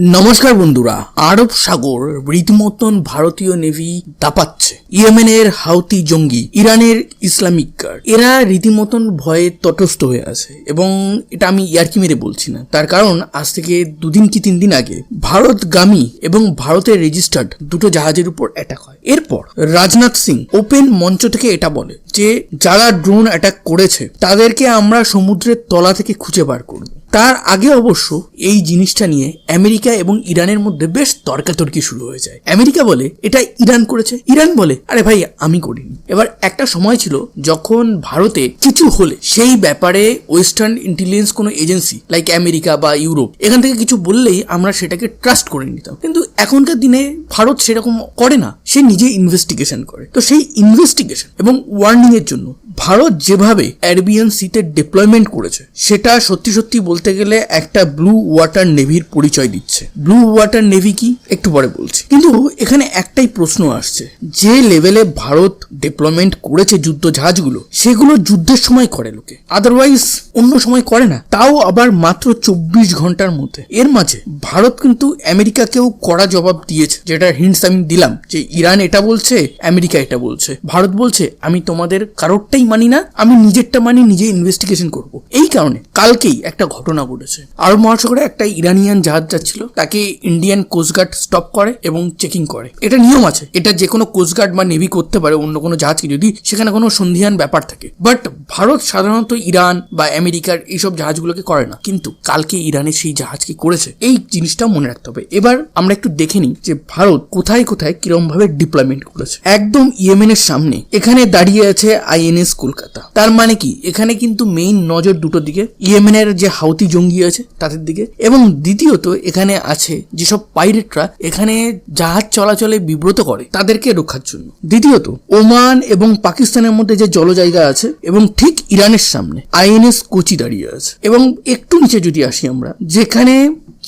নমস্কার বন্ধুরা, আরব সাগর রীতিমতন ভারতীয় নেভি দাপাচ্ছে। ইয়েমেনের হাউতি জঙ্গি, ইরানের ইসলামিক গার্ড। এরা রীতিমতন ভয়ে তটস্থ হয়ে আছে এবং এটা আমি ইয়ার্কি মেরে বলছি না। তার কারণ, আজ থেকে দুদিন কি তিন দিন আগে ভারতগামী এবং ভারতের রেজিস্টার্ড দুটো জাহাজের উপর অ্যাটাক হয়। এরপর রাজনাথ সিং ওপেন মঞ্চ থেকে এটা বলে যে, যারা ড্রোন অ্যাটাক করেছে, তাদেরকে আমরা সমুদ্রের তলা থেকে খুঁজে বার করব। তার আগে অবশ্য এই জিনিসটা নিয়ে আমেরিকা এবং ইরানের মধ্যে বেশ তর্কাতর্কি শুরু হয়ে যায়। আমেরিকা বলে, এটা ইরান করেছে। ইরান বলে, আরে ভাই, আমি করিনি। এবার একটা সময় ছিল যখন ভারতে কিছু হলে সেই ব্যাপারে ওয়েস্টার্ন ইন্টেলিজেন্স কোনো এজেন্সি লাইক আমেরিকা বা ইউরোপ, এখান থেকে কিছু বললেই আমরা সেটাকে ট্রাস্ট করে নিতাম। কিন্তু এখনকার দিনে ভারত সেরকম করে না। সে নিজে ইনভেস্টিগেশন করে। তো সেই ইনভেস্টিগেশন এবং ওয়ার্নিং এর জন্য ভারত যেভাবে অ্যারবিয়ান সিতে ডিপ্লয়মেন্ট করেছে, সেটা সত্যি সত্যি বলতে গেলে একটা ব্লু ওয়াটার নেভির পরিচয় দিচ্ছে। ব্লু ওয়াটার নেভি কি? একটু পরে বলছি। কিন্তু এখানে একটাই প্রশ্ন আসছে, যে লেভেলে ভারত ডিপ্লয়মেন্ট করেছে যুদ্ধ জাহাজগুলো সেগুলো যুদ্ধের সময় করে লোকে। আদারওয়াইজ অন্য সময় করে না। তাও আবার মাত্র চব্বিশ ঘণ্টার মধ্যে। এর মাঝে ভারত কিন্তু আমেরিকাকেও কড়া জবাব দিয়েছে, যেটা হিন্টস আমি দিলাম, যে ইরান এটা বলছে, আমেরিকা এটা বলছে। ভারত বলছে, আমি তোমাদের কারোরটাই মানি না, আমি নিজেরটা মানি, নিজে ইনভেস্টিগেশন করব। এই কারণে কালকেই একটা ঘটনা ঘটেছে। আরব মহাসাগরে একটা ইরানিয়ান জাহাজ যাচ্ছিল, তাকে ইন্ডিয়ান কোস্টগার্ড স্টপ করে এবং চেকিং করে। এটা নিয়ম আছে, এটা যে কোনো কোস্টগার্ড বা নেভি করতে পারে, অন্য কোনো জাহাজকে যদি সেখানে কোনো সন্ধিহান ব্যাপার থাকে। বাট ভারত সাধারণত ইরান বা আমেরিকার এইসব জাহাজগুলোকে করে না। কিন্তু কালকে ইরানের সেই জাহাজকে করেছে, এই জিনিসটা মনে রাখতে হবে। এবার আমরা একটু দেখে নিই যে ভারত কোথায় কোথায় কিরম ভাবে ডিপ্লয়মেন্ট করেছে। একদম ইয়েমেনের সামনে, এখানে দাঁড়িয়ে আছে আইএনএস কলকাতা। তার মানে কি? এখানে কিন্তু মেইন নজর দুটো দিকে, ইয়েমেনের যে হাউতি জঙ্গি আছে তাদের দিকে, এবং দ্বিতীয়ত এখানে আছে যেসব পাইরেটরা এখানে জাহাজ চলাচলে বিব্রত করে, তাদেরকে রক্ষার জন্য। দ্বিতীয়ত, ওমান এবং পাকিস্তানের মধ্যে যে জল জায়গা আছে, এবং ঠিক ইরানের সামনে আইএনএস কোচি দাঁড়িয়ে আছে। এবং একটু নিচে যদি আসি আমরা, যেখানে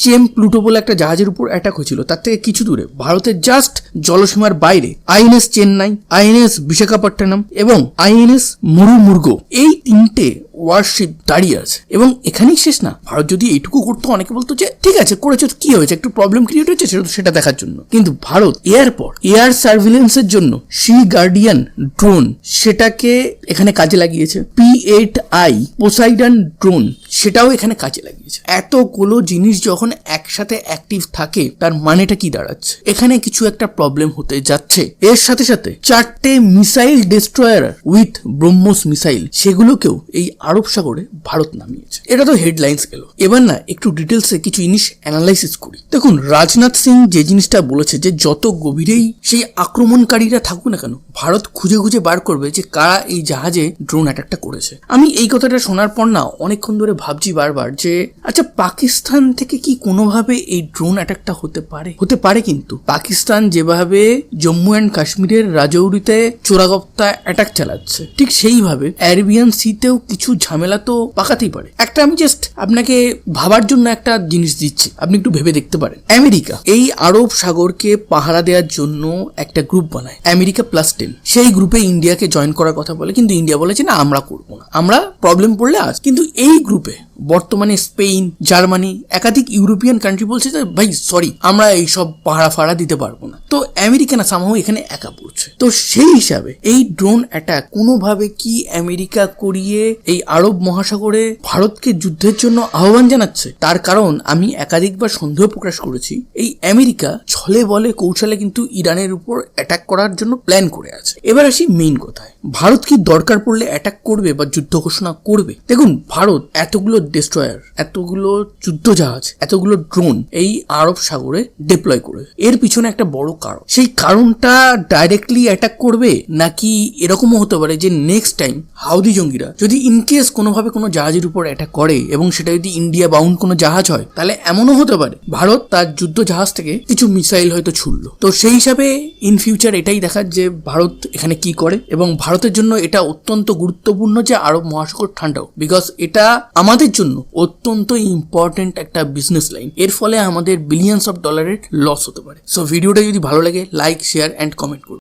চেম প্লুটো বলে একটা জাহাজের উপর অ্যাটাক হয়েছিল। তার থেকে কিছু দূরে। ভারতের জাস্ট জলসীমার বাইরে, আইএনএস চেন্নাই, আইএনএস বিশাখাপট্টনম এবং আইএনএস মুরুমুর্গ। এই তিনটে ওয়ারশিপ দাঁড়িয়ে আছে। এবং এখানেই শেষ না। ভারত যদি এইটুকু করতো, অনেকে বলতো যে, ঠিক আছে, করেছ, কি হয়েছে? একটু প্রবলেম ক্রিয়েট হয়েছে, সেটা সেটা দেখার জন্য। কিন্তু ভারত এয়ারপর এয়ার সার্ভিলেন্সের জন্য সি গার্ডিয়ান ড্রোন সেটাকে এখানে কাজে লাগিয়েছে। P eight I Poseidon drone সেটাও এখানে কাজে লাগিয়েছে। এতগুলো জিনিস যখন একসাথে অ্যাক্টিভ থাকে, তার মানেটা কি দাঁড়াচ্ছে? এখানে কিছু একটা প্রবলেম হতে যাচ্ছে। এর সাথে সাথে চারটে missile destroyer with BrahMos missile সেগুলোকেও এই আরব সাগরে ভারত নামিয়েছে। এটা তো হেডলাইন্স গেল। এবার না, একটু ডিটেলসে কিছু জিনিস অ্যানালাইসিস করি। দেখুন, রাজনাথ সিং যে জিনিসটা বলেছে যে যত গভীরেই সেই আক্রমণকারীরা থাকুক না কেন, ভারত খুঁজে খুঁজে বার করবে যে কারা এই জাহাজে ড্রোন অ্যাটাকটা করেছে। আমি এই কথাটা শোনার পর না, অনেকক্ষণ ধরে ভাবছি বারবার যে আচ্ছা পাকিস্তান থেকে কি কোনোভাবে এই ড্রোন অ্যাটাকটা হতে পারে? হতে পারে কিন্তু। পাকিস্তান যেভাবে জম্মু অ্যান্ড কাশ্মীরের রাজৌরিতে চোরাগপ্তা অ্যাটাক চালাচ্ছে, ঠিক সেইভাবে অ্যারবিয়ান সিতেও কিছু ঝামেলা তো পাকাতেই পারে। একটা আমি জাস্ট আপনাকে ভাবার জন্য একটা জিনিস দিচ্ছি। আপনি একটু ভেবে দেখতে পারেন। আমেরিকা, এই আরব সাগরকে পাহারা দেওয়ার জন্য একটা গ্রুপ বানায়, আমেরিকা প্লাস টেন সেই গ্রুপে ইন্ডিয়াকে জয়েন করার কথা বলে, কিন্তু ইন্ডিয়া বলেছে, না, আমরা করব না। আমরা প্রবলেম পড়লে আস কিন্তু এই গ্রুপে বর্তমানে স্পেন জার্মানি, একাধিক ইউরোপিয়ান কান্ট্রি বলছে যে, ভাই সরি আমরা এইসব পাহারা ফাড়া দিতে পারব না। তো আমেরিকা না সামাও এখানে একা পড়ছে। তো সেই হিসাবে এই ড্রোন অ্যাটাক কোনোভাবে কি আমেরিকা করিয়ে এই আরব মহাসাগরে ভারতকে যুদ্ধের জন্য আহ্বান জানাচ্ছে? তার কারণ আমি একাধিকবার সন্দেহ প্রকাশ করেছি, এই আমেরিকা ছলে বলে কৌশলে কিন্তু ইরানের উপর অ্যাটাক করার জন্য প্ল্যান করে আছে। এবার আসি মেইন কথায়। ভারত কি দরকার পড়লে অ্যাটাক করবে বা যুদ্ধ ঘোষণা করবে? দেখুন, ভারত এতগুলো ডেস্ট্রয়ার এতগুলো যুদ্ধ জাহাজ এতগুলো ড্রোন এই আরব সাগরে ডিপ্লয় করে। এর পিছনে একটা বড় কারণ। সেই কারণটা ডাইরেক্টলি অ্যাটাক করবে নাকি এরকমও হতে পারে যে নেক্সট টাইম হাউদি জঙ্গিরা যদি ইনকেস কোনোভাবে কোনো জাহাজের উপর অ্যাটাক করে এবং সেটা যদি ইন্ডিয়া বাউন্ড কোনো জাহাজ হয়, তাহলে এমনও হতে পারে ভারত তার যুদ্ধ জাহাজ থেকে কিছু মিসাইল হয়তো ছুড়লো। তো সেই হিসাবে ইন ফিউচার এটাই দেখার যে ভারত এখানে কি করে এবং ভারতের জন্য এটা অত্যন্ত গুরুত্বপূর্ণ যে আরব মহাসাগর ঠান্ডাও। বিকজ এটা আমাদের জন্য অত্যন্ত ইম্পর্টেন্ট একটা বিজনেস লাইন এর ফলে আমাদের বিলিয়ন্স অফ ডলারের লস হতে পারে। সো ভিডিওটা যদি ভালো লাগে লাইক শেয়ার অ্যান্ড কমেন্ট করুন।